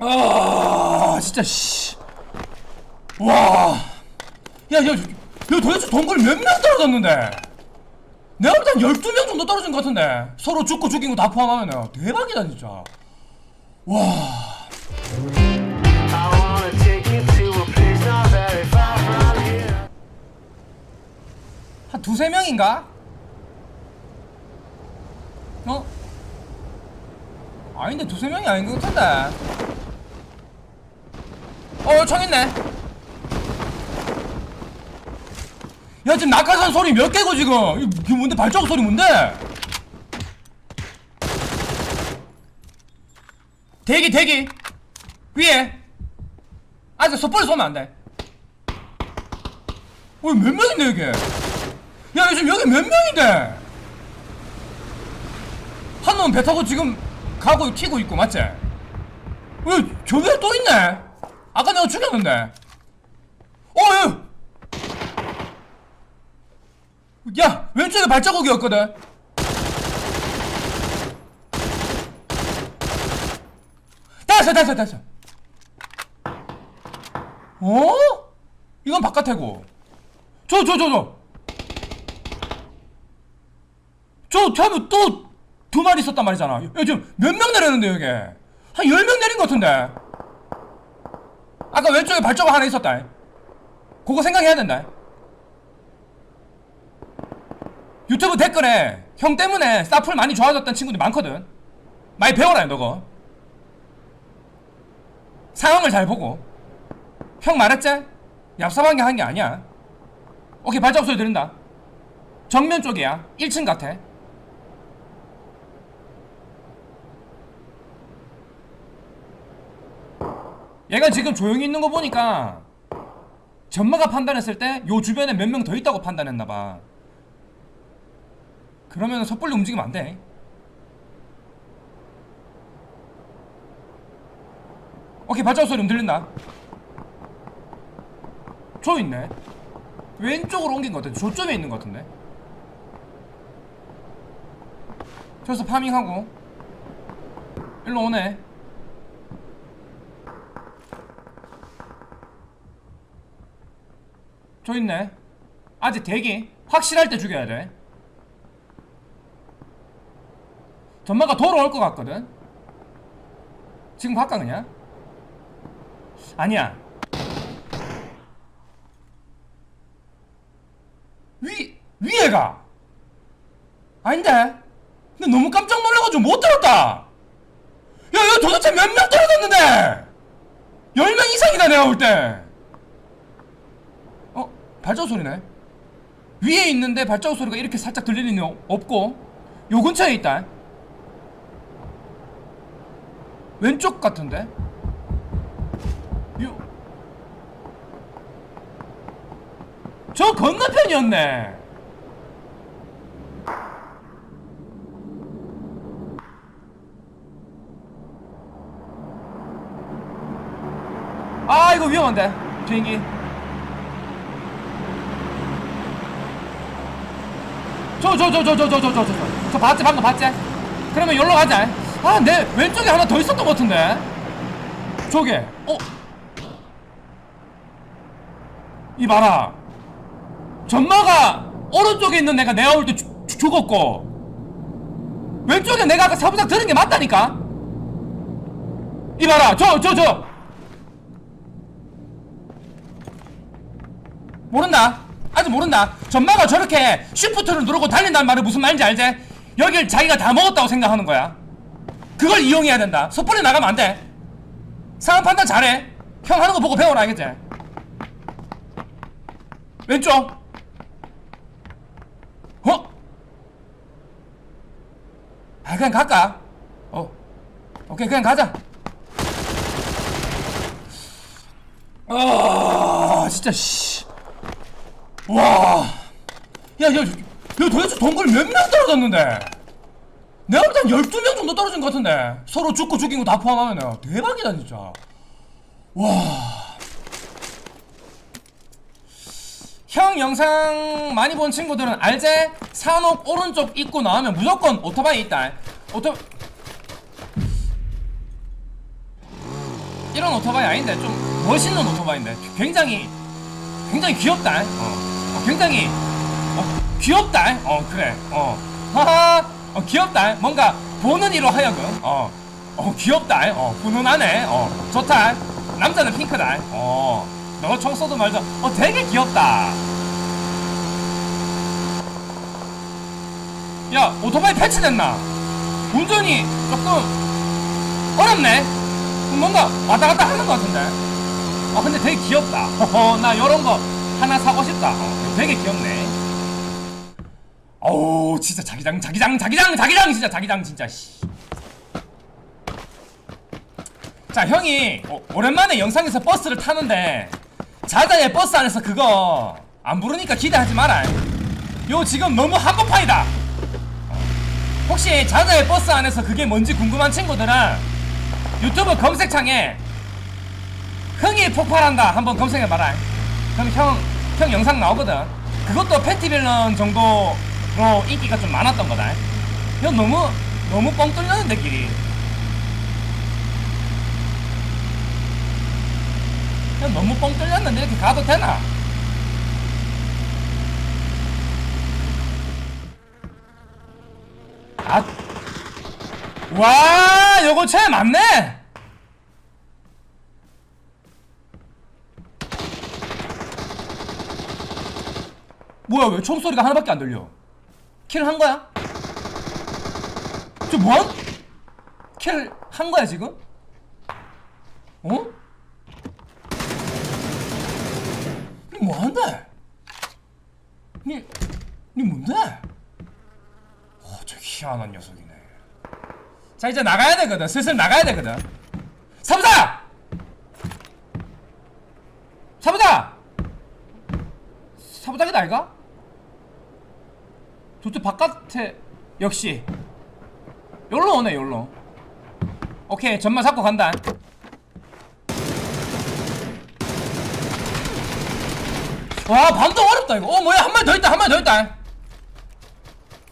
아 진짜 씨. 와. 야, 야, 야 도대체 동굴 몇 명 떨어졌는데? 내가 볼땐 12명 정도 떨어진 것 같은데. 서로 죽고 죽인 거 다 포함하면 대박이다, 진짜. 와. 한 두세 명인가? 어? 아닌데 두세 명이 아닌 것 같은데. 어, 총 있네. 야, 지금 낙하산 소리 몇 개고, 지금? 이게 이게 뭔데? 발자국 소리 뭔데? 대기, 대기. 위에. 아직 섣불리 쏘면 안 돼. 어, 몇 명인데, 여기? 야, 요즘 여기 몇 명인데? 한놈배 타고 지금 가고 튀고 있고, 맞지? 왜, 저기에 또 있네? 아까 내가 죽였는데. 어, 야! 야, 왼쪽에 발자국이었거든? 됐어, 됐어, 됐어. 어? 이건 바깥이고. 저, 저, 저, 저. 저, 저하면 또두 마리 있었단 말이잖아. 야, 지금 몇명 내렸는데, 여기? 한열명 내린 것 같은데? 아까 왼쪽에 발자국 하나 있었다. 그거 생각해야 된다. 유튜브 댓글에 형 때문에 사풀 많이 좋아졌던 친구들 많거든. 많이 배워라, 너거. 상황을 잘 보고. 형 말했지? 얍삽하게 한 게 아니야. 오케이, 발자국 소리 들린다. 정면 쪽이야. 1층 같아. 얘가 지금 조용히 있는 거 보니까 전마가 판단했을 때 요 주변에 몇 명 더 있다고 판단했나 봐. 그러면 섣불리 움직이면 안 돼. 오케이 발자국 소리 좀 들린다. 저 있네. 왼쪽으로 옮긴 것 같은데 저쪽에 있는 것 같은데. 저기서 파밍하고 일로 오네. 저 있네. 아직 대기. 확실할 때 죽여야 돼. 전마가 돌아올 것 같거든. 지금 갈까 그냥? 아니야. 위 위에 가. 아닌데. 근데 너무 깜짝 놀라가지고 못 들었다. 야, 야 도대체 몇 명 떨어졌는데? 10명 이상이다 내가 볼 때. 어? 발자국 소리네. 위에 있는데 발자국 소리가 이렇게 살짝 들리는 게 없고 요 근처에 있다. 왼쪽 같은데? 요. 저 건너편이었네. 아 이거 위험한데 비행기. 저 저 저 저 저 저 저 저 저 봤지 방금 봤지? 그러면 여기로 가자. 아내 왼쪽에 하나 더 있었던 것 같은데. 저게 어? 이 봐라. 전마가 오른쪽에 있는 애가 내가 올 때 죽었고 왼쪽에 내가 아까 사부작 들은 게 맞다니까. 이 봐라 저 저 저. 모른다. 아직 모른다. 전마가 저렇게 쉬프트를 누르고 달린다는 말은 무슨 말인지 알지? 여길 자기가 다 먹었다고 생각하는 거야. 그걸 이용해야 된다. 섣불리 나가면 안 돼. 상황 판단 잘해. 형 하는 거 보고 배워라, 알겠지? 왼쪽. 어? 아, 그냥 갈까? 어. 오케이, 그냥 가자. 아, 진짜, 씨. 와. 야, 야, 야, 도대체 동굴 몇 명 떨어졌는데? 내가 볼땐 12명 정도 떨어진 것 같은데. 서로 죽고 죽인 거 다 포함하면 대박이다, 진짜. 와. 형 영상 많이 본 친구들은 알제? 산옥 오른쪽 입구 나오면 무조건 오토바이 있다. 오토 이런 오토바이 아닌데 좀 멋있는 오토바이인데 굉장히 굉장히 귀엽다. 어, 어, 굉장히 어, 귀엽다. 어 그래. 어 하하 어, 귀엽다. 뭔가 보는 이로 하여금 어, 어 귀엽다. 어 훈훈하네. 어 좋다. 남자는 핑크다. 어너 총 쏘도 말도 어 되게 귀엽다. 야 오토바이 패치됐나? 운전이 조금 어렵네. 뭔가 왔다 갔다 하는 것 같은데. 아 근데 되게 귀엽다. 나 요런 거 하나 사고 싶다. 어, 되게 귀엽네. 어우 진짜 자기장 자기장 자기장 자기장 진짜 자기장 진짜 씨. 자 형이 어, 오랜만에 영상에서 버스를 타는데 자자의 버스 안에서 그거 안 부르니까 기대하지 마라. 요 지금 너무 한복판이다. 혹시 자자의 버스 안에서 그게 뭔지 궁금한 친구들은 유튜브 검색창에 흥이 폭발한다 한번 검색해봐라 그럼 형, 형 영상 나오거든 그것도 팬티빌런 정도로 인기가 좀 많았던 거다 형 너무 너무 뻥 뚫렸는데 길이 형 너무 뻥 뚫렸는데 이렇게 가도 되나? 아, 와, 요거 체 맞네. 뭐야, 왜 총소리가 하나밖에 안 들려? 킬 한 거야? 저 뭐한? 킬 한 거야 지금? 어? 니 뭐한데? 니, 니 뭔데? 어, 저 희한한 녀석이네. 자, 이제 나가야 되거든. 슬슬 나가야 되거든. 사부자! 사부자! 사부자기다, 아이가? 저쪽 바깥에, 역시. 열로 오네, 열로. 오케이, 전만 잡고 간다. 와, 반동 어렵다, 이거. 어, 뭐야, 한 마리 더 있다, 한 마리 더 있다.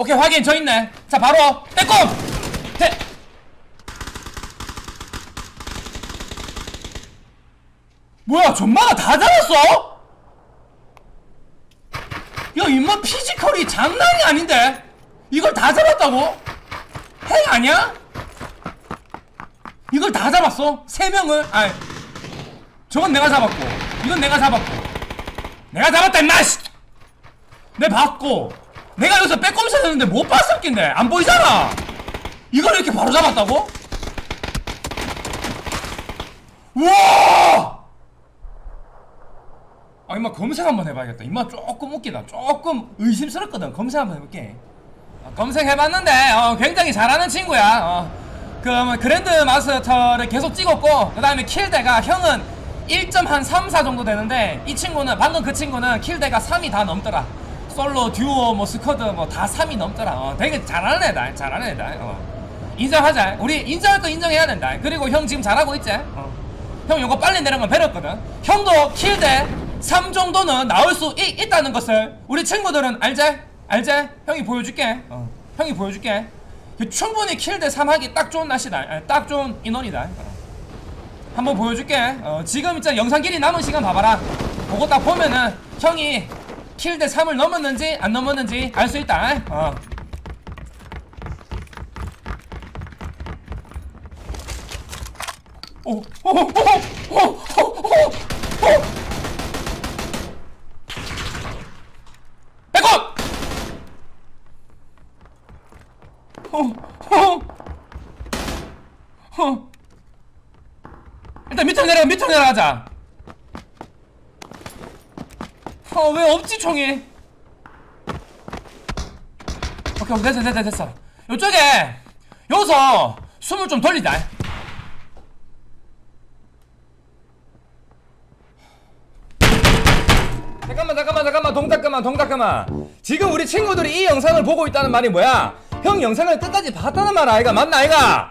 오케이 확인 저 있네 자 바로 빼꼼 대 뭐야 전마가 다 잡았어? 야 임마 피지컬이 장난이 아닌데 이걸 다 잡았다고? 핵 아니야? 이걸 다 잡았어? 세 명을? 아이 저건 내가 잡았고 이건 내가 잡았고 내가 잡았다 임마 씨! 내 봤고 내가 여기서 빼꼼새 했는데 못 봤을 낀데 안 보이잖아 이걸 이렇게 바로 잡았다고? 우와 아 임마 검색 한번 해봐야겠다. 임마 조금 웃기다. 조금 의심스럽거든. 검색 한번 해볼게. 아, 검색해봤는데 어, 굉장히 잘하는 친구야. 어, 그 뭐, 그랜드 마스터를 계속 찍었고 그 다음에 킬대가 형은 1.3, 4 정도 되는데 이 친구는 방금 그 친구는 킬대가 3이 다 넘더라. 솔로, 듀오, 뭐 스쿼드 뭐 다 3이 넘더라. 어, 되게 잘하는 애다. 잘하는 애다. 어. 인정하자. 우리 인정할 거 인정해야 된다. 그리고 형 지금 잘하고 있지? 어. 형 요거 빨리 내는 건 배웠거든. 형도 킬대 3 정도는 나올 수 있, 있다는 것을 우리 친구들은 알지? 알지? 형이 보여줄게 어. 형이 보여줄게 충분히 킬대 3 하기 딱 좋은 날씨다 아, 딱 좋은 인원이다 어. 한번 보여줄게 어, 지금 있잖아 영상 길이 남은 시간 봐봐라 그거 딱 보면은 형이 킬대 3을 넘었는지 안 넘었는지 알 수 있다 어. 오, 오, 오, 오, 오, 오, 오. 백업! 어, 어, 어. 일단 밑으로 내려가, 밑으로 내려가자. 어, 왜 없지, 총이? 오케이, 오케이, 됐어, 됐어, 됐어. 요쪽에, 여기서 숨을 좀 돌리자. 잠깐만 잠깐만 잠깐만 동작 그만 동작 그만 지금 우리 친구들이 이 영상을 보고 있다는 말이 뭐야 형 영상을 끝까지 봤다는 말 아이가 맞나 아이가